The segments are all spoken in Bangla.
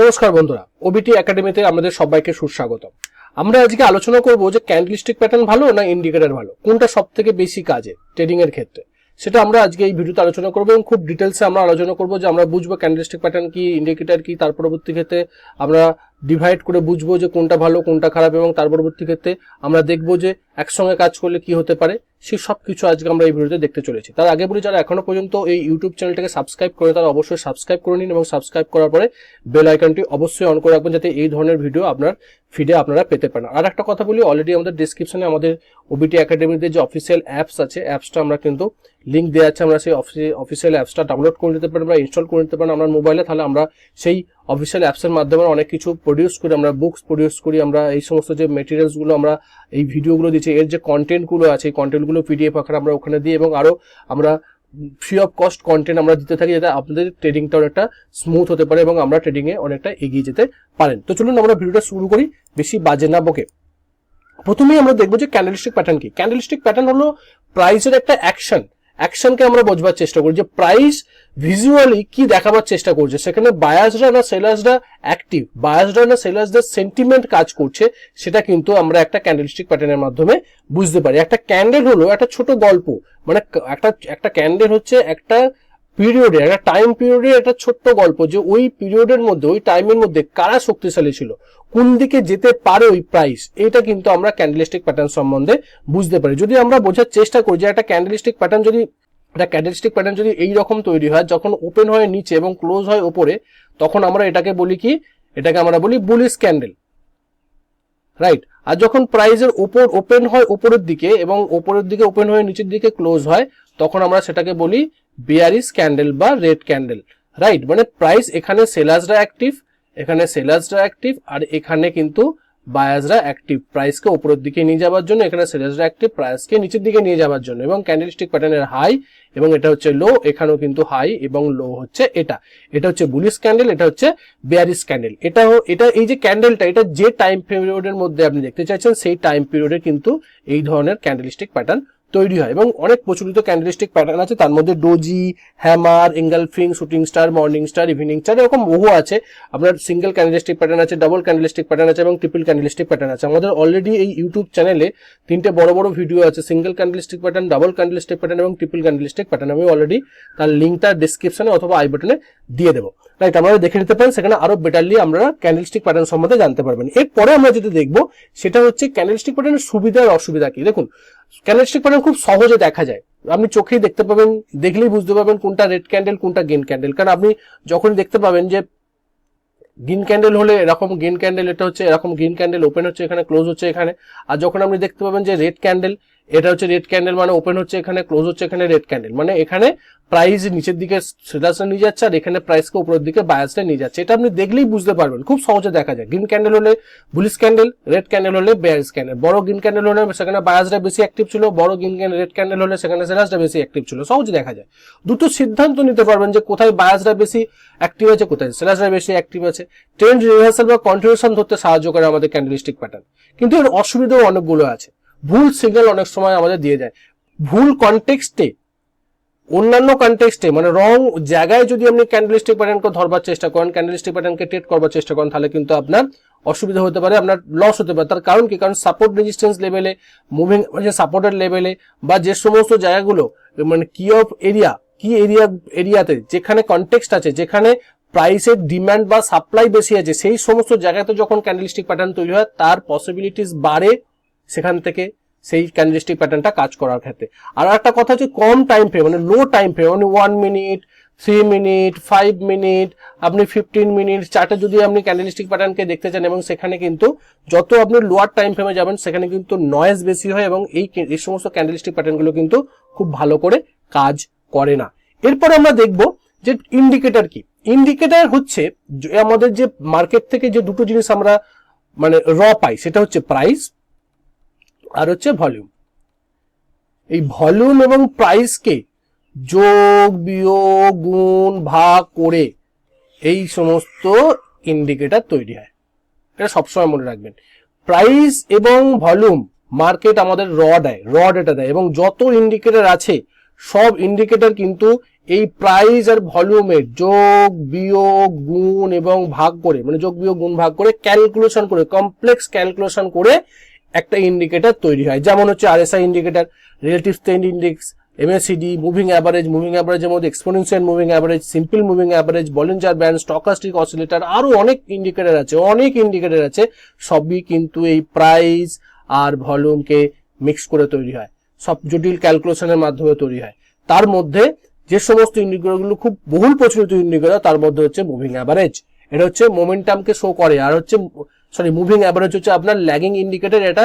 নমস্কার বন্ধুরা ওবিটি একাডেমিতে আমাদের সবাইকে সুস্বাগত আমরা আজকে আলোচনা করব যে ক্যান্ডেলস্টিক প্যাটার্ন ভালো না ইন্ডিকেটর ভালো? কোনটা সব থেকে বেশি কাজে ট্রেডিং এর ক্ষেত্রে? সেটা আমরা আজকে এই ভিডিওতে আলোচনা করব এবং খুব ডিটেলসে আমরা আলোচনা করব যে আমরা বুঝব ক্যান্ডেলস্টিক প্যাটার্ন কি ইন্ডিকেটর কি, তার পরবর্তী ক্ষেত্রে আমরা ডিভাইড করে বুঝব যে কোনটা ভালো, কোনটা খারাপ এবং তার পরবর্তী ক্ষেত্রে আমরা দেখব যে একসঙ্গে কাজ করলে কি হতে পারে। সে সব কিছু আজকে আমরা এই ভিডিওতে দেখতে চলেছি। তার আগে বলি, যারা এখনও পর্যন্ত এই ইউটিউব চ্যানেলটাকে সাবস্ক্রাইব করে তারা অবশ্যই সাবস্ক্রাইব করে নিন এবং সাবস্ক্রাইব করার পরে বেল আইকনটি অবশ্যই অন করে রাখবেন যাতে এই ধরনের ভিডিও আপনার ফিডে আপনারা পেতে পারেন। আর একটা কথা বলি অলরেডি আমাদের ডিসক্রিপশনে আমাদের ওবিটি একাডেমিতে যে অফিসিয়াল অ্যাপস আছে অ্যাপসটা আমরা কিন্তু লিঙ্ক দেওয়া আছে, আমরা সেই অফিসিয়াল অ্যাপসটা ডাউনলোড করে নিতে পারেন বা ইনস্টল করে নিতে পারেন। আমার মোবাইলে তাহলে আমরা সেই অফিসিয়াল অ্যাপসের মাধ্যমে অনেক কিছু প্রডিউস করি, আমরা বুকস প্রডিউস করি, আমরা এই সমস্ত যে মেটেরিয়ালসগুলো আমরা এই ভিডিওগুলো দিচ্ছি, এর যে কন্টেন্টগুলো আছে, এই কন্টেন্টগুলো পিডিএফ আকারে আমরা ওখানে দিই এবং আরও আমরা ফ্রি অফ কস্ট কন্টেন্ট আমরা দিতে থাকি যাতে আপনাদের ট্রেডিংটা অনেকটা স্মুথ হতে পারে এবং আমরা ট্রেডিংয়ে অনেকটা এগিয়ে যেতে পারেন। তো চলুন আমরা ভিডিওটা শুরু করি, বেশি বাজে না বকে। প্রথমেই আমরা দেখব যে ক্যান্ডেলস্টিক প্যাটার্ন কি। ক্যান্ডেলস্টিক প্যাটার্ন হলো প্রাইসের একটা অ্যাকশন অ্যাকশনকে আমরা বোঝবার চেষ্টা করি যে প্রাইস ভিজুয়ালি কি দেখাবার চেষ্টা করছে। সেখানে বায়াসরা না সেলার্সরা অ্যাক্টিভ বায়াসরা না সেলার্সদের সেন্টিমেন্ট কাজ করছে, সেটা কিন্তু আমরা একটা ক্যান্ডেলস্টিক প্যাটার্নের মাধ্যমে বুঝতে পারি। একটা ক্যান্ডেল হলো একটা ছোট গল্প মানে একটা একটা ক্যান্ডেল হচ্ছে একটা পিরিয়ডে একটা টাইম পিরিয়ডে একটা ছোট্ট গল্প যে ওই পিরিয়ডের মধ্যে, ওই টাইমের মধ্যে কারা শক্তিশালী ছিল? কোন দিকে যেতে পারে ওই প্রাইস এটা কিন্তু আমরা ক্যান্ডেলিস্টিক প্যাটার্ন সম্বন্ধে বুঝতে পারি। যদি আমরা বোঝার চেষ্টা করি যে একটা ক্যান্ডেলিস্টিক প্যাটার্ন যদি, একটা ক্যান্ডেলস্টিক প্যাটার্ন যদি এই রকম তৈরি হয়, যখন ওপেন হয় নিচে এবং ক্লোজ হয় ওপরে তখন আমরা এটাকে বলি কি? এটাকে আমরা বলি বুলিশ ক্যান্ডেল রাইট আর যখন প্রাইজের ওপর ওপেন হয় ওপরের দিকে এবং ওপরের দিকে ওপেন হয়ে নিচের দিকে ক্লোজ হয়, তখন আমরা সেটাকে বলি বিয়ারিস ক্যান্ডেল বা রেড ক্যান্ডেল। রাইট মানে প্রাইস এখানে সেলার্সরা অ্যাক্টিভ এখানে সেলার্সরা অ্যাক্টিভ আর এখানে কিন্তু বায়াসরা অ্যাক্টিভ প্রাইসকে উপরের দিকে নিয়ে যাওয়ার জন্য, এখানে সেলার্সরা অ্যাক্টিভ প্রাইসকে নিচের দিকে নিয়ে যাওয়ার জন্য। এবং ক্যান্ডেলস্টিক প্যাটার্নের হাই এবং এটা হচ্ছে লো এখানেও কিন্তু হাই এবং লো হচ্ছে এটা। এটা হচ্ছে বুলিশ ক্যান্ডেল এটা হচ্ছে বেয়ারিস ক্যান্ডেল এটা এটা এই যে ক্যান্ডেলটা এটা যে টাইম পিরিয়ডের মধ্যে আপনি দেখতে চাইছেন, সেই টাইম পিরিয়ডে কিন্তু এই ধরনের ক্যান্ডেলস্টিক প্যাটার্ন তৈরি হয় এবং অনেক প্রচলিত ক্যান্ডেলস্টিক প্যাটার্ন আছে। তার মধ্যে doji hammer engulfing shooting star morning star evening star এরকম বহু আছে। আপনার সিঙ্গেল ক্যান্ডেলস্টিক প্যাটার্ন আছে ডাবল ক্যান্ডেলস্টিক প্যাটার্ন আছে এবং ট্রিপল ক্যান্ডেলস্টিক প্যাটার্ন আছে। আমাদের অলরেডি এই ইউটিউব চ্যানেলে তিনটে বড় বড় ভিডিও আছে। Single candlestick pattern double candlestick pattern এবং ট্রিপল ক্যান্ডেলস্টিক প্যাটার্ন আমি অলরেডি তার লিঙ্কটা ডিসক্রিপশনে অথবা আই বাটনে দিয়ে দেবো। রাইট আপনারা দেখে নিতে পারেন, সেখানে আরও বেটারলি আমরা ক্যান্ডেলস্টিক প্যাটার্ন সম্বন্ধে জানতে পারবেন। এরপরে আমরা যেটা দেখব, সেটা হচ্ছে ক্যান্ডেলস্টিক প্যাটার্নের সুবিধা আর অসুবিধা কি। দেখুন ক্যান্ডেলস্টিক প্যাটার্ন খুব সহজে দেখা যায়। আপনি চোখেই দেখতে পাবেন, দেখলেই বুঝতে পারবেন কোনটা রেড ক্যান্ডেল কোনটা গ্রিন ক্যান্ডেল কারণ আপনি যখনই দেখতে পাবেন যে গ্রিন ক্যান্ডেল হলে এরকম গ্রিন ক্যান্ডেল এটা হচ্ছে এরকম গ্রিন ক্যান্ডেল ওপেন হচ্ছে এখানে ক্লোজ হচ্ছে এখানে। আর যখন আপনি দেখতে পাবেন যে রেড ক্যান্ডেল এটা হচ্ছে রেড ক্যান্ডেল মানে ওপেন হচ্ছে এখানে ক্লোজ হচ্ছে এখানে রেড ক্যান্ডেল মানে এখানে প্রাইস নিচের দিকে সেলার্সরা নিয়ে যাচ্ছে আর এখানে প্রাইসকে উপরের দিকে বায়াসটা নিয়ে যাচ্ছে। এটা আপনি দেখলেই বুঝতে পারবেন, খুব সহজে দেখা যায়। গ্রিন ক্যান্ডেল হলে বুলিশ ক্যান্ডেল রেড ক্যান্ডেল হলে বেয়ারিস ক্যান্ডেল বড় গ্রিন ক্যান্ডেল হলে সেখানে বায়াসটা বেশি অ্যাক্টিভ ছিল, বড় গ্রিন ক্যান্ডেল রেড ক্যান্ডেল হলে সেখানে সেলার্সরা বেশি অ্যাক্টিভ ছিল। সহজে দেখা যায়। দুটো সিদ্ধান্ত নিতে পারবেন যে কোথায় বায়াসরা বেশি অ্যাক্টিভ আছে, কোথায় সেলার্সরা বেশি অ্যাক্টিভ আছে। ট্রেন্ড রিহার্সাল বা কন্টিনিউশন ধরতে সাহায্য করে আমাদের ক্যান্ডেলিস্টিক প্যাটার্ন কিন্তু এর অসুবিধাও অনেকগুলো আছে। ভুল সিগন্যাল অনেক সময় আমাদের দিয়ে যায়। ভুল কনটেক্সটে অন্যান্য কনটেক্সটে মানে রং জায়গায় যদি আপনি ক্যান্ডেলিস্টিক প্যাটার্নকে ধরবার চেষ্টা করেন ক্যান্ডেলিস্টিক প্যাটার্নকে ট্রেড করবার চেষ্টা করেন, তাহলে কিন্তু আপনার অসুবিধা হতে পারে, আপনার লস হতে পারে। তার কারণ কি? কারণ সাপোর্ট রেজিস্ট্যান্স লেভেলে মুভিং মানে সাপোর্টের লেভেলে বা যে সমস্ত জায়গাগুলো মানে কি অফ এরিয়া কি এরিয়া এরিয়াতে যেখানে কনটেক্সট আছে, যেখানে প্রাইসের ডিমান্ড বা সাপ্লাই বেশি আছে, সেই সমস্ত জায়গাতে যখন ক্যান্ডেলিস্টিক প্যাটার্ন তৈরি হয়, তার পসিবিলিটিস বাড়ে সেখান থেকে সেই ক্যান্ডেলিস্টিক প্যাটার্নটা কাজ করার ক্ষেত্রে। আর একটা কথা হচ্ছে কম টাইম ফ্রেম মানে লো টাইম ফ্রেম মানে one minute three minute five minute আপনি ফিফটিন মিনিট চার্টে যদি আপনি ক্যান্ডেলিস্টিক প্যাটার্নকে দেখতে চান, এবং সেখানে কিন্তু যত আপনি লোয়ার টাইম ফ্রেমে যাবেন, সেখানে কিন্তু নয়েজ বেশি হয়, এবং এই এই সমস্ত ক্যান্ডেলিস্টিক প্যাটার্নগুলো কিন্তু খুব ভালো করে কাজ করে না। এরপরে আমরা দেখব যে ইন্ডিকেটর কি। ইন্ডিকেটর হচ্ছে আমাদের যে মার্কেট থেকে যে দুটো জিনিস আমরা মানে র পাই, সেটা হচ্ছে প্রাইস আর হচ্ছে ভলিউম এই ভলিউম এবং প্রাইসকে যোগ, বিয়োগ, গুণ, ভাগ করে এই সমস্ত ইন্ডিকেটর তৈরি হয়। এটা সবসময় মনে রাখবেন। প্রাইস এবং ভলিউম মার্কেট আমাদের র দেয় র ডেটা দেয় এবং যত ইন্ডিকেটর আছে, সব ইন্ডিকেটর কিন্তু এই প্রাইস আর ভলিউমের যোগ, বিয়োগ, গুণ এবং ভাগ করে মানে যোগ, বিয়োগ, গুণ, ভাগ করে ক্যালকুলেশন করে কমপ্লেক্স ক্যালকুলেশন করে একটা ইন্ডিকেটর তৈরি হয়। যেমন হচ্ছে RSI indicator relative strength index MACD moving average moving অ্যাভারেজের মধ্যে exponential moving average simple moving average Bollinger band stochastic oscillator আরও অনেক ইন্ডিকেটর আছে, অনেক ইন্ডিকেটর আছে, সবই কিন্তু এই প্রাইস আর ভলিউমকে মিক্স করে তৈরি হয়। সব জটিল ক্যালকুলেশনের মাধ্যমে তৈরি হয়। তার মধ্যে যে সমস্ত ইন্ডিকেটরগুলো খুব বহুল প্রচলিত ইন্ডিকেটর তার মধ্যে হচ্ছে মুভিং অ্যাভারেজ এটা হচ্ছে মোমেন্টামকে শো করে, আর হচ্ছে সরি মুভিং অ্যাভারেজ হচ্ছে আপনার ল্যাগিং ইন্ডিকেটর এটা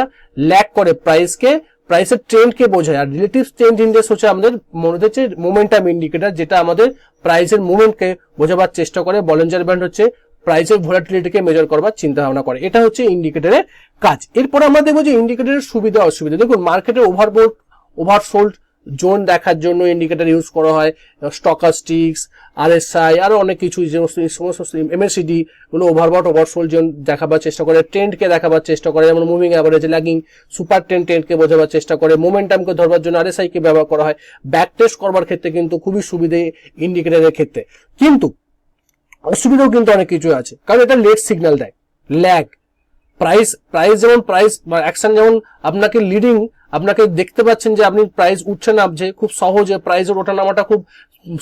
ল্যাগ করে প্রাইসকে প্রাইসের ট্রেন্ডকে বোঝায়। আর রিলেটিভ ট্রেন্ড ইন্ডেক্স হচ্ছে আমাদের মনে হচ্ছে মোমেন্টাম ইন্ডিকেটর যেটা আমাদের প্রাইসের মুভমেন্টকে বোঝাবার চেষ্টা করে। বলেঞ্জার ব্যান্ড হচ্ছে প্রাইসের ভোলাটিলিটিকে মেজার করবার চিন্তা ভাবনা করে। এটা হচ্ছে ইন্ডিকেটরের কাজ। এরপর আমরা দেখব যে ইন্ডিকেটরের সুবিধা অসুবিধা দেখুন মার্কেটে ওভারবোর্ড ওভারসোল্ড জোন দেখার জন্য ইন্ডিকেটর ইউজ করা হয় স্টকাস্টিক্স আরএসআই আরও অনেক কিছু, যে সমস্ত এমএসিডি গুলো ওভারবট ওভারসোল জোন দেখাবার চেষ্টা করে ট্রেন্ডকে দেখাবার চেষ্টা করে, যেমন moving average lagging super trend ট্রেন্ডকে বোঝাবার চেষ্টা করে মোমেন্টামকে ধরবার জন্য আরএসআই কে ব্যবহার করা হয়। ব্যাক টেস্ট করবার ক্ষেত্রে কিন্তু খুবই সুবিধে ইন্ডিকেটারের ক্ষেত্রে। কিন্তু, অসুবিধাও কিন্তু অনেক কিছু আছে। কারণ এটা লেট সিগন্যাল দেয়। ল্যাগ প্রাইস প্রাইস যেমন প্রাইস অ্যাকশন যেমন আপনাকে লিডিং আপনাকে দেখতে পাচ্ছেন যে আপনি প্রাইস উঠছে নামছে খুব সহজে প্রাইজের ওঠা নামাটা খুব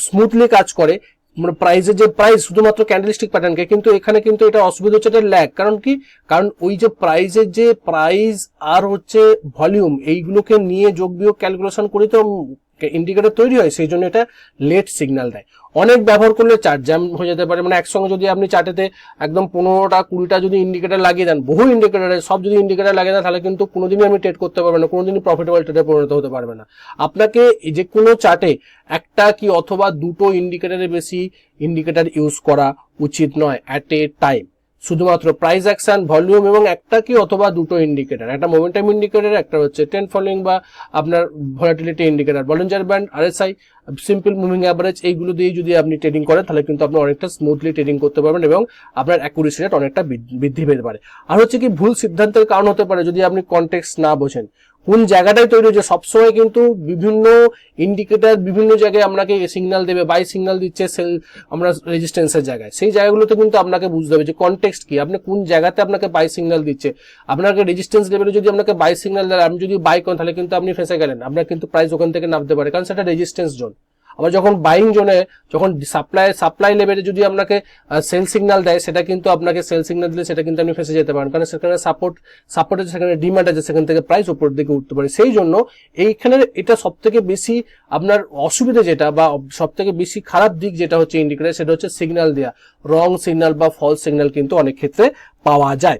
স্মুথলি কাজ করে। মানে প্রাইজের যে প্রাইস শুধুমাত্র ক্যান্ডেলস্টিক প্যাটার্নকে কিন্তু এখানে কিন্তু এটা অসুবিধা হচ্ছে এটা ল্যাক কারণ কি? কারণ ওই যে প্রাইজের যে প্রাইস আর হচ্ছে ভলিউম এইগুলোকে নিয়ে যোগ বিয়োগ ক্যালকুলেশন করে তো ইন্ডিকেটর তৈরি হয়, সেই জন্য এটা লেট সিগন্যাল দেয়। অনেক ব্যবহার করলে চার্ট জ্যাম হয়ে যেতে পারে মানে একসঙ্গে যদি আপনি চার্টেতে একদম পনেরোটা, কুড়িটা যদি ইন্ডিকেটর লাগিয়ে দেন, বহু ইন্ডিকেটারে সব যদি ইন্ডিকেটর লাগিয়ে দেন, তাহলে কিন্তু কোনোদিনই আপনি ট্রেড করতে পারবেন না, কোনোদিনই প্রফিটেবল ট্রেডে পরিণত হতে পারবে না। আপনাকে যে কোনো চার্টে একটা কি অথবা দুটো ইন্ডিকেটরের বেশি ইন্ডিকেটর ইউজ করা উচিত নয় অ্যাট এ টাইম শুধুমাত্র প্রাইস অ্যাকশন ভলিউম এবং একটা কি অথবা দুটো ইন্ডিকেটার একটা মোমেন্টাম ইন্ডিকেটার একটা হচ্ছে টেন ফলোয়িং বা আপনার volatility indicator Bollinger band RSI simple moving average এইগুলো দিয়ে যদি আপনি ট্রেডিং করেন, তাহলে কিন্তু আপনি অনেকটা স্মুথলি ট্রেডিং করতে পারবেন এবং আপনার অ্যাকুরেসি রেট অনেকটা বৃদ্ধি পেতে পারে। আর হচ্ছে কি ভুল সিদ্ধান্তের কারণ হতে পারে যদি আপনি কন্টেক্স না বোঝেন। কোন জায়গাটাই তৈরি হচ্ছে, সবসময় কিন্তু বিভিন্ন ইন্ডিকেটার বিভিন্ন জায়গায় আপনাকে সিগনাল দেবে বাই সিগনাল দিচ্ছে সেল আমরা রেজিস্ট্যান্সের জায়গায়। সেই জায়গাগুলোতে কিন্তু আপনাকে বুঝতে হবে যে কনটেক্সট কি, আপনি কোন জায়গাতে আপনাকে বাই সিগনাল দিচ্ছে। আপনাকে রেজিস্ট্যান্স লেভেলে যদি আপনাকে বাই সিগনাল দেয় আপনি যদি বাই করেন তাহলে কিন্তু আপনি ফেঁসে গেলেন। আপনার কিন্তু প্রাইস ওখান থেকে নামতে পারে, কারণ সেটা রেজিস্ট্যান্স জোন আবার যখন বাইং জোনে, যখন সাপ্লাই সাপ্লাই লেভেলে যদি আপনাকে সেল সিগনাল দেয়, সেটা কিন্তু আপনাকে সেল সিগনাল দিলে সেটা কিন্তু আপনি ফেসে যেতে পারেন। কারণ সেখানে সাপোর্ট সাপোর্ট আছে সেখানে ডিমান্ড আছে, সেখান থেকে প্রাইস উপরের দিকে উঠতে পারে। সেই জন্য এইখানে এটা সব থেকে বেশি আপনার অসুবিধা যেটা বা সব থেকে বেশি খারাপ দিক যেটা হচ্ছে ইন্ডিকেটার সেটা হচ্ছে সিগনাল দেওয়া রং সিগনাল বা ফলস সিগন্যাল কিন্তু অনেক ক্ষেত্রে পাওয়া যায়।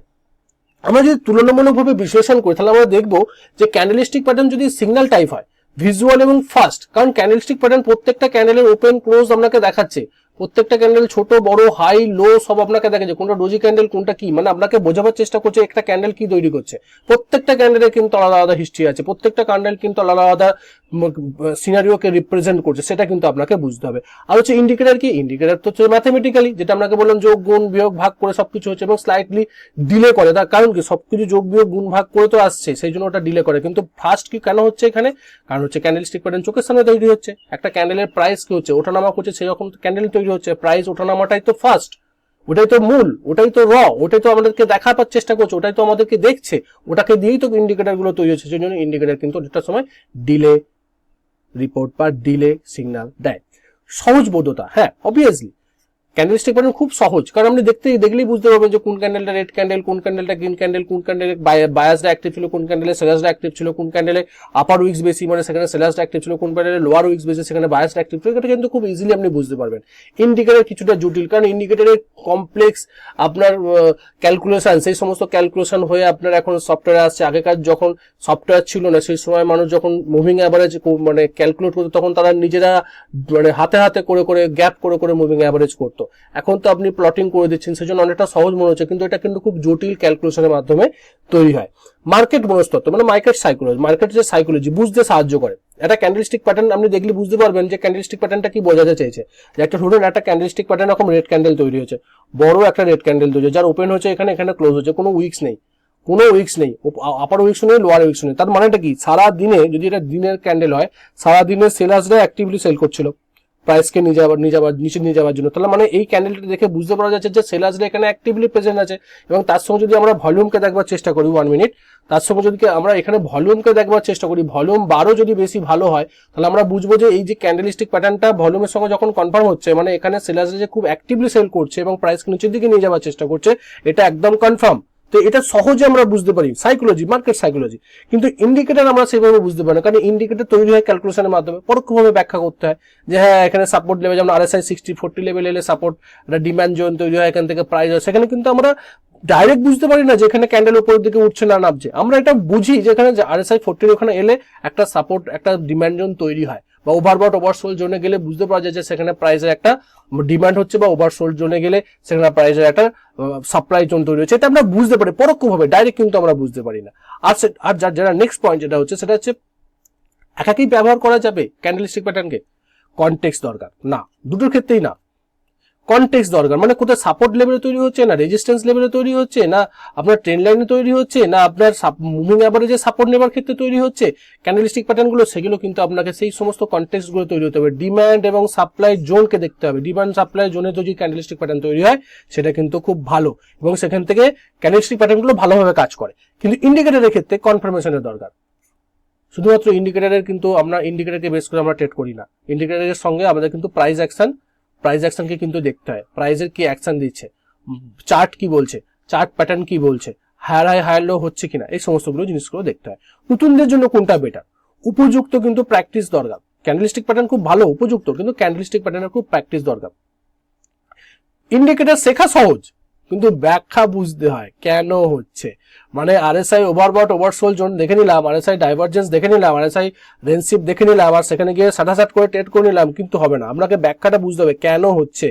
আমরা যদি তুলনামূলকভাবে বিশ্লেষণ করি, তাহলে আমরা দেখব যে ক্যান্ডেলিস্টিক প্যাটার্ন যদি সিগন্যাল টাইপ হয় ভিজুয়াল এবং ফাস্ট কারণ ক্যান্ডেলস্টিক প্যাটার্ন প্রত্যেকটা ক্যান্ডেলের ওপেন ক্লোজ আপনাকে দেখাচ্ছে। প্রত্যেকটা ক্যান্ডেল ছোট, বড় হাই লো সব আপনাকে দেখাচ্ছে। কোনটা ডোজি ক্যান্ডেল কোনটা কি? মানে আপনাকে বোঝাবার চেষ্টা করছে একটা ক্যান্ডেল কি তৈরি করছে। প্রত্যেকটা ক্যান্ডেলের কিন্তু আলাদা আলাদা হিস্ট্রি আছে। প্রত্যেকটা ক্যান্ডেল কিন্তু আলাদা আলাদা সিনারিওকে রিপ্রেজেন্ট করছে, সেটা কিন্তু আপনাকে বুঝতে হবে। আর হচ্ছে ইন্ডিকেটার কি? ইন্ডিকেটার তো হচ্ছে ম্যাথামেটিক্যালি যেটা আপনাকে বললাম যোগ, গুণ, বিয়োগ, ভাগ করে সবকিছু হচ্ছে এবং স্লাইটলি ডিলে করে। তার কারণ কি? সবকিছু যোগ, বিয়োগ, গুণ, ভাগ করে তো আসছে, সেই জন্য ওটা ডিলে করে। কিন্তু ফার্স্ট কি কেন হচ্ছে এখানে? কারণ হচ্ছে ক্যান্ডেল স্টিক প্যাটার্ন চোখের সামনে তৈরি হচ্ছে। একটা ক্যান্ডেলের প্রাইস কি হচ্ছে? ওঠানামা করছে, সেই রকম ক্যান্ডেল তৈরি হচ্ছে। প্রাইস ওঠানামাটাই তো ফার্স্ট ওটাই তো মূল, ওটাই তো র ওটাই তো আমাদেরকে দেখাবার চেষ্টা করছে, ওটাই তো আমাদেরকে দেখছে। ওটাকে দিয়েই তো ইন্ডিকেটারগুলো তৈরি হচ্ছে, সেই জন্য ইন্ডিকেটার কিন্তু অনেকটা সময় ডিলে রিপোর্ট বা ডিলে সিগন্যাল দেয়। সহজবোধতা হ্যাঁ অবভিয়াসলি ক্যান্ডেলস্টিক প্যাটার্ন খুব সহজ। কারণ আপনি দেখতে, দেখলেই বুঝতে পারবেন যে কোন ক্যান্ডেলটা রেড ক্যান্ডেল কোন ক্যান্ডেলটা গ্রিন ক্যান্ডেল কোন ক্যান্ডেলে বায়াসটা অ্যাক্টিভ ছিল, কোন ক্যান্ডেলে সেলাসটা অ্যাক্টিভ ছিল, কোন ক্যান্ডেলে আপার উইক্স বেশি মানে সেখানে সেলাসটা অ্যাক্টিভ ছিল, কোন ক্যান্ডেলে লোয়ার উইক্স বেশি, সেখানে বায়াসটা অ্যাক্টিভ ছিল, এটা কিন্তু খুব ইজিলি আপনি বুঝতে পারবেন। ইন্ডিকেটার কিছুটা জটিল, কারণ ইন্ডিকেটারের কমপ্লেক্স আপনার ক্যালকুলেশন সেই সমস্ত ক্যালকুলেশন হয়ে আপনার এখন সফটওয়্যার আসছে। আগেকার যখন সফটওয়্যার ছিল না, সেই সময় মানুষ যখন মুভিং অ্যাভারেজ মানে ক্যালকুলেট করতো, তখন তারা নিজেরা মানে হাতে হাতে করে করে গ্যাপ করে করে মুভিং অ্যাভারেজ করতো। এখন তো আপনি প্লটিং করে দিচ্ছেন, সেজন্য অনেকটা সহজ মনে হচ্ছে, কিন্তু এটা কিন্তু খুব জটিল ক্যালকুলেশনের মাধ্যমে তৈরি হয়। মার্কেট মনস্তত্ত্ব মানে মার্কেট সাইকোলজি মার্কেট যে সাইকোলজি বুঝতে সাহায্য করে। একটা ক্যান্ডেলস্টিক প্যাটার্ন আপনি দেখলে বুঝতে পারবেন যে ক্যান্ডেলস্টিক প্যাটার্নটা কি বোঝাতে চাইছে যে একটা ধরুন একটা ক্যান্ডেলস্টিক প্যাটার্ন এরকম রেড ক্যান্ডেল তৈরি হয়েছে। বড় একটা রেড ক্যান্ডেল তৈরি যার ওপেন হচ্ছে এখানে এখানে ক্লোজ হচ্ছে কোনো উইক্স নেই। কোনো উইক্স নেই আপার উইক্স নেই লোয়ার উইক্স নেই। তার মানেটা কি? সারা দিনে যদি এটা দিনের ক্যান্ডেল হয় সারা দিনে সেলার্সরা অ্যাক্টিভলি সেল করছিল। প্রাইসকে নিয়ে যাওয়ার নিয়ে যাওয়ার নিচে নিয়ে যাওয়ার জন্য। তাহলে মানে এই ক্যান্ডেলটা দেখে বুঝতে পারা যাচ্ছে যে সেলার্সরা এখানে অ্যাক্টিভলি প্রেজেন্ট আছে এবং তার সঙ্গে যদি আমরা ভলিউমকে দেখবার চেষ্টা করি ওয়ান মিনিট তার সঙ্গে যদি আমরা এখানে ভলিউমকে দেখবার চেষ্টা করি ভলিউম বারো যদি বেশি ভালো হয়, তাহলে আমরা বুঝব যে এই যে ক্যান্ডেলিস্টিক প্যাটার্নটা ভলিউমের সঙ্গে যখন কনফার্ম হচ্ছে মানে এখানে সেলার্সরা যে খুব অ্যাক্টিভলি সেল করছে এবং প্রাইসকে নিচের দিকে নিয়ে যাওয়ার চেষ্টা করছে, এটা একদম কনফার্ম তো এটা সহজে আমরা বুঝতে পারি। সাইকোলজি মার্কেট সাইকোলজি কিন্তু ইন্ডিকেটার আমরা সেভাবে বুঝতে পারি না, কারণ ইন্ডিকেটার তৈরি হয় ক্যালকুলেশনের মাধ্যমে। পরোক্ষভাবে ব্যাখ্যা করতে হয় যে হ্যাঁ এখানে সাপোর্ট লেভেল যেমন আরএসআই সিক্সটি ফোর্টি লেভেল এলে সাপোর্ট ডিমান্ড জোন তৈরি হয়, এখান থেকে প্রাইস হয় সেখানে কিন্তু আমরা ডাইরেক্ট বুঝতে পারি না যে, এখানে ক্যান্ডেল উপরের দিকে উঠছে না, নামছে। আমরা এটা বুঝি যে, এখানে আরএসআই ফোর্টির ওখানে এলে একটা সাপোর্ট একটা ডিম্যান্ড জোন তৈরি হয়। বা ওভারবট ওভারসোল জোনে গেলে বুঝতে পারা যায় যে সেখানে প্রাইসের একটা ডিমান্ড হচ্ছে বা ওভারসোল জোনে গেলে সেখানে প্রাইসের একটা সাপ্লাই জোন তৈরি হচ্ছে। এটা আমরা বুঝতে পারি, পরোক্ষভাবে ডাইরেক্ট কিন্তু আমরা বুঝতে পারি না। আর আর যার, যারা নেক্সট পয়েন্ট যেটা হচ্ছে, সেটা হচ্ছে একাকেই ব্যবহার করা যাবে ক্যান্ডেলস্টিক প্যাটার্নকে কনটেক্স দরকার। না, দুটোর ক্ষেত্রেই না। কনটেক্স দরকার। মানে কোথায় সাপোর্ট লেভেলে তৈরি হচ্ছে, না রেজিস্ট্যান্স লেভেলে তৈরি হচ্ছে, না আপনার ট্রেন লাইনে তৈরি হচ্ছে, না আপনার মুভিং অ্যাভারেজে সাপোর্ট নেবার ক্ষেত্রে তৈরি হচ্ছে ক্যান্ডেলিস্টিক প্যাটার্নগুলো সেগুলো কিন্তু আপনাকে সেই সমস্ত কনটেক্সগুলো তৈরি হতে হবে। ডিম্যান্ড এবং সাপ্লাই জোনকে দেখতে হবে। ডিমান্ড সাপ্লাই জোনে যদি ক্যান্ডেলিস্টিক প্যাটার্ন তৈরি হয়, সেটা কিন্তু খুব ভালো এবং সেখান থেকে ক্যান্ডেলিস্টিক প্যাটার্নগুলো ভালোভাবে কাজ করে। কিন্তু ইন্ডিকেটারের ক্ষেত্রে কনফার্মেশনের দরকার। শুধুমাত্র ইন্ডিকেটারের কিন্তু আমরা ইন্ডিকেটারকে বেস করে আমরা ট্রেড করি না। ইন্ডিকেটারের সঙ্গে আমাদের কিন্তু প্রাইস অ্যাকশন প্রাইস অ্যাকশনকে কিন্তু দেখতে হয়। প্রাইসের কি অ্যাকশন দিচ্ছে? চার্ট কি বলছে? চার্ট প্যাটার্ন কি বলছে? হায়ার হাই হায়ার লো হচ্ছে কিনা? এই সমস্তগুলো জিনিসগুলো দেখতে হয়। নতুনদের জন্য কোনটা বেটার উপযুক্ত কিন্তু প্র্যাকটিস দরকার। ক্যান্ডেলস্টিক প্যাটার্ন খুব ভালো, উপযুক্ত, কিন্তু ক্যান্ডেলিস্টিক প্যাটার্নের খুব প্র্যাকটিস দরকার। ইন্ডিকেটার শেখা সহজ। কিন্তু ব্যাখ্যা বুঝতে হয় কেন হচ্ছে? মানে আরএসআই ওভারবট ওভারসোল জোন দেখে নিলাম আরএসআই ডাইভারজেন্স দেখে নিলাম আর আরএসআই রেনশিপ দেখে নিলাম, আর সেখানে গিয়ে সাটাসাট করে ট্রেড করে নিলাম, কিন্তু হবে না। আপনাকে ব্যাখ্যাটা বুঝতে হবে কেন হচ্ছে?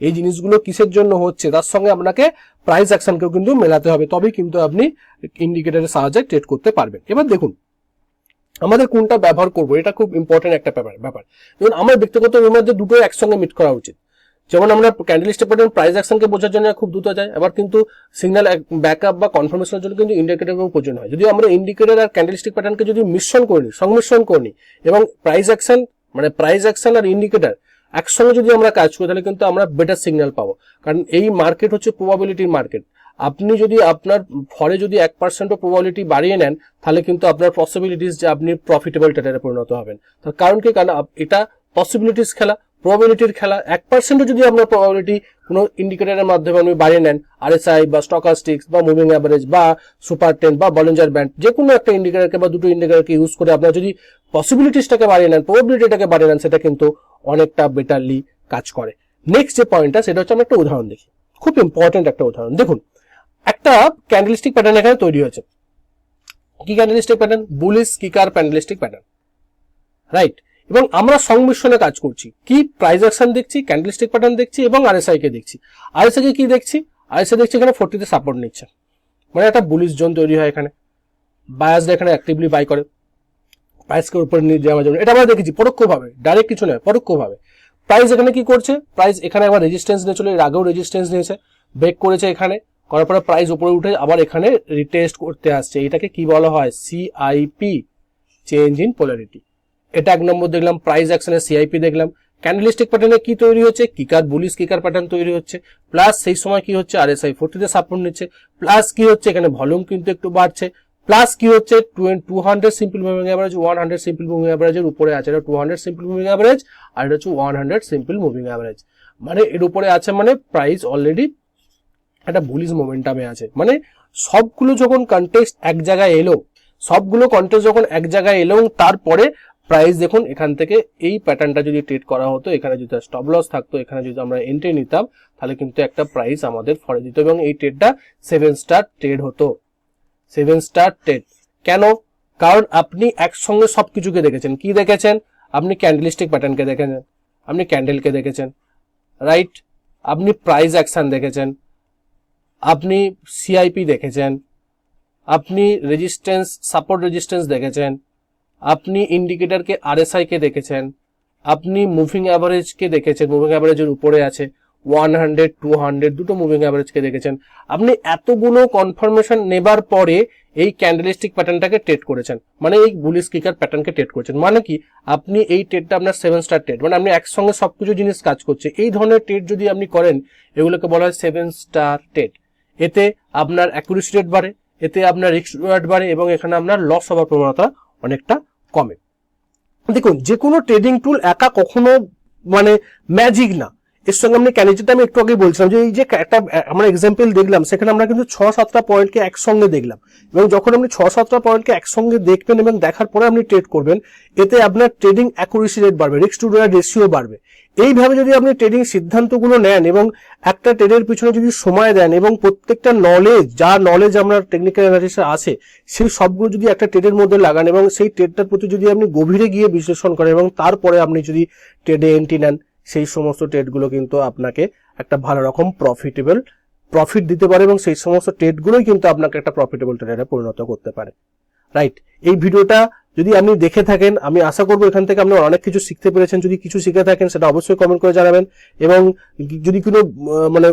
এই জিনিসগুলো কিসের জন্য হচ্ছে? তার সঙ্গে আপনাকে প্রাইস অ্যাকশনকেও কিন্তু মেলাতে হবে, তবেই কিন্তু আপনি ইন্ডিকেটরের সাহায্যে ট্রেড করতে পারবেন। এবার দেখুন, আমাদের কোনটা ব্যবহার করব? এটা খুব ইম্পর্টেন্ট একটা ব্যাপার ব্যাপার। যেমন আমার ব্যক্তিগত মধ্যে দুটো একসঙ্গে মিট করা উচিত। যেমন আমরা ক্যান্ডেলিস্টের প্যাটার্ন প্রাইস অ্যাকশনকে বোঝার জন্য খুব দ্রুত যায়, আবার কিন্তু সিগন্যাল ব্যাকআপ বা কনফার্মেশনের জন্য কিন্তু ইন্ডিকেটরকেও প্রয়োজন হয়। যদি আমরা ইন্ডিকেটর আর ক্যান্ডেলিস্টিক প্যাটার্নকে যদি মিশ্রণ করি সংমিশ্রণ করি এবং প্রাইস অ্যাকশন মানে প্রাইস অ্যাকশন আর ইন্ডিকেটর একসঙ্গে যদি আমরা কাজ করি, তাহলে কিন্তু আমরা বেটার সিগন্যাল পাবো। কারণ এই মার্কেট হচ্ছে প্রবাবিলিটির মার্কেট আপনি যদি আপনার ফরে যদি এক পার্সেন্টও প্রবাবিলিটি বাড়িয়ে নেন, তাহলে কিন্তু আপনার পসিবিলিটিস যে আপনি প্রফিটেবল ট্রেডারে পরিণত হবেন। তার কারণ কি? কারণ এটা পসিবিলিটিস খেলা। প্রবাবিলিটির খেলা, এক পার্সেন্টও যদি আপনার প্রবাবিলিটি কোনো ইন্ডিকেটারের মাধ্যমে আপনি বাড়িয়ে নেন আরএসআই বা স্টকাস্টিক্স বা মুভিং অ্যাভারেজ বা সুপার টেন বা বলেঞ্জার ব্যান্ড যে কোনো একটা ইন্ডিকেটারকে বা দুটো ইন্ডিকেটারকে ইউজ করে আপনার যদি পসিবিলিটিসটাকে বাড়িয়ে নেন প্রবাবিলিটিটাকে বাড়িয়ে নেন, সেটা কিন্তু অনেকটা বেটারলি কাজ করে। নেক্সট যে পয়েন্টটা সেটা হচ্ছে আমরা একটা উদাহরণ দেখি। খুব ইম্পর্টেন্ট একটা উদাহরণ। দেখুন, একটা ক্যান্ডেলিস্টিক প্যাটার্ন এখানে তৈরি হয়েছে। কি candlestick pattern bullish kicker candlestick pattern right এবং আমরা সংমিশ্রণে কাজ করছি। কি প্রাইস অ্যাকশন দেখছি ক্যান্ডেলিস্টিক প্যাটার্ন দেখছি এবং আরএসআই কে দেখছি। আরএসআই কে কি দেখছি? আরএসআই দেখছি এখানে ফোর্টিতে সাপোর্ট নিচ্ছে। মানে একটা বুলিশ জোন তৈরি হয় এখানে। বায়াসরা এখানে অ্যাক্টিভলি বাই করে। প্রাইসকে উপরে নিয়ে যাওয়ার জন্য। এটা আমরা দেখেছি পরোক্ষভাবে ডাইরেক্ট কিছু নয়, পরোক্ষভাবে। প্রাইস এখানে কি করছে? প্রাইস এখানে আবার রেজিস্ট্যান্স নিয়ে চলে, এর আগেও রেজিস্ট্যান্স নিয়েছে। ব্রেক করেছে এখানে। করার পরে প্রাইস উপরে উঠে আবার এখানে রিটেস্ট করতে আসছে। এটাকে কি বলা হয়? সিআইপি চেঞ্জ ইন পোলারিটি এটা এক নম্বর দেখলাম প্রাইস অ্যাকশনের সিআইপি দেখলাম। ক্যান্ডেলিস্টিক প্যাটার্নে কি তৈরি হচ্ছে? কিকার বুলিশ কিকার প্যাটার্ন তৈরি হচ্ছে। প্লাস সেই সময় কি হচ্ছে? আরএসআই ফোর্টিতে সাপোর্ট নিচ্ছে। প্লাস কি হচ্ছে? এখানে ভলিউম কিন্তু একটু বাড়ছে। প্লাস কি হচ্ছে? Two hundred simple moving average one hundred simple moving অ্যাভারেজের উপরে আছে। এটা two hundred simple moving average আর এটা হচ্ছে one hundred simple moving average মানে এর উপরে আছে মানে প্রাইস অলরেডি একটা বুলিশ মোমেন্টামে আছে। মানে সবগুলো যখন কন্টেস্ট এক জায়গায় এলো, সবগুলো কন্টেস্ট যখন এক জায়গায় এলো তারপরে প্রাইস দেখুন, এখান থেকে এই প্যাটার্নটা যদি ট্রেড করা হতো, এখানে যদি স্টপ লস থাকতো, এখানে যদি আমরা এন্ট্রি নিতাম, তাহলে কিন্তু একটা প্রাইস আমাদের ফরে দিত এবং এই ট্রেডটা সেভেন স্টার ট্রেড হতো। সেভেন স্টার ট্রেড কেন? কারণ আপনি একসঙ্গে সবকিছুকে দেখেছেন। কি দেখেছেন? আপনি ক্যান্ডেলিস্টিক প্যাটার্নকে দেখেছেন। আপনি ক্যান্ডেলকে দেখেছেন। রাইট আপনি প্রাইস অ্যাকশন দেখেছেন। আপনি সিআইপি দেখেছেন। আপনি রেজিস্ট্যান্স সাপোর্ট রেজিস্ট্যান্স দেখেছেন। আপনি ইন্ডিকেটরকে আরএসআই কে দেখেছেন, আপনি মুভিং অ্যাভারেজকে দেখেছেন মুভিং অ্যাভারেজের উপরে আছে ওয়ান হান্ড্রেড টু হান্ড্রেড দুটো মুভিং অ্যাভারেজকে দেখেছেন। আপনি এতগুলো কনফার্মেশন নেবার পরে এই ক্যান্ডেলিস্টিক প্যাটার্নটাকে টেট করেছেন মানে এই বুলিশ কিকার প্যাটার্নকে টেট করেছেন। মানে কি? আপনি এই টেটটা আপনার সেভেন স্টার টেট মানে আপনি একসঙ্গে সবকিছু জিনিস কাজ করছে। এই ধরনের টেট যদি আপনি করেন, এগুলোকে বলা হয় সেভেন স্টার টেট এতে আপনার অ্যাকুরেসি রেট বাড়ে, এতে আপনার রিস্ক রেট বাড়ে, এবং এখানে আপনার লস হওয়ার প্রবণতা অনেকটা কমে। দেখুন যে কোনো ট্রেডিং টুল একা কখনো মানে ম্যাজিক না। এর সঙ্গে আমি ক্যানেজিটা আমি একটু আগে বলছিলাম যে এই যে একটা, আমরা এক্সাম্পল দেখলাম, সেখানে আমরা কিন্তু ছ সাতটা পয়েন্টকে একসঙ্গে দেখলাম। এবং যখন আপনি ছ সাতটা পয়েন্টকে একসঙ্গে দেখবেন এবং দেখার পরে আপনি ট্রেড করবেন, এতে আপনার ট্রেডিং অ্যাকুরেসি রেট বাড়বে রিস্ক টু রেশিও বাড়বে। এইভাবে যদি আপনি ট্রেডিং সিদ্ধান্তগুলো নেন এবং একটা ট্রেডের পিছনে যদি সময় দেন এবং প্রত্যেকটা নলেজ যা নলেজ আমরা টেকনিক্যাল অ্যানালিসিসে আছে, সেই সবগুলো যদি একটা ট্রেডের মধ্যে লাগান এবং সেই ট্রেডটার প্রতি যদি আপনি গভীরে গিয়ে বিশ্লেষণ করেন এবং তারপরে আপনি যদি ট্রেডে এন্ট্রি নেন সেই সমস্ত ট্রেডগুলো কিন্তু আপনাকে একটা ভালো রকম প্রফিটেবল প্রফিট দিতে পারে এবং সেই সমস্ত ট্রেডগুলোই কিন্তু আপনাকে একটা প্রফিটেবল ট্রেডারে পরিণত করতে পারে। রাইট এই ভিডিওটা যদি আপনি দেখে থাকেন, আমি আশা করব এখান থেকে আপনি অনেক কিছু শিখতে পেরেছেন। যদি কিছু শিখে থাকেন, সেটা অবশ্যই কমেন্ট করে জানাবেন এবং যদি কোনো মানে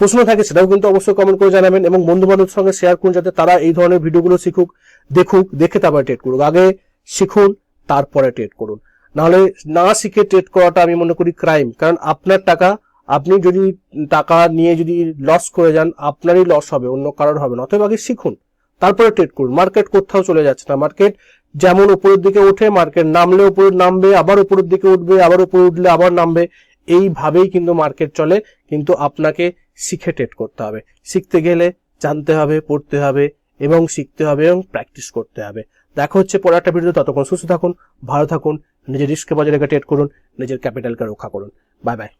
প্রশ্ন থাকে, সেটাও কিন্তু অবশ্যই কমেন্ট করে জানাবেন এবং বন্ধু বান্ধবের সঙ্গে শেয়ার করুন যাতে তারা এই ধরনের ভিডিওগুলো শিখুক, দেখুক, দেখে তারপরে ট্রেড করুক। আগে শিখুন, তারপরে ট্রেড করুন। নাহলে না শিখে ট্রেড করাটা আমি মনে করি ক্রাইম কারণ আপনার টাকা, আপনি যদি টাকা নিয়ে যদি লস করে যান, আপনারই লস হবে, অন্য কারোর হবে না। অতএব আগে শিখুন, তারপরে ট্রেড করুন। মার্কেট কোথাও চলে যাচ্ছে না। মার্কেট যেমন উপরের দিকে ওঠে মার্কেট নামলে উপরে নামবে, আবার উপরের দিকে উঠবে, আবার উপরে উঠলে আবার নামবে। এইভাবেই কিন্তু মার্কেট চলে। কিন্তু আপনাকে শিখে ট্রেড করতে হবে। শিখতে গেলে জানতে হবে, পড়তে হবে, এবং শিখতে হবে, এবং প্র্যাকটিস করতে হবে। দেখা হচ্ছে পরে একটা ভিডিও ততক্ষণ সুস্থ থাকুন, ভালো থাকুন, নিজের রিস্কে বজায় রেখে ট্রেড করুন, নিজের ক্যাপিটালকে রক্ষা করুন। Bye bye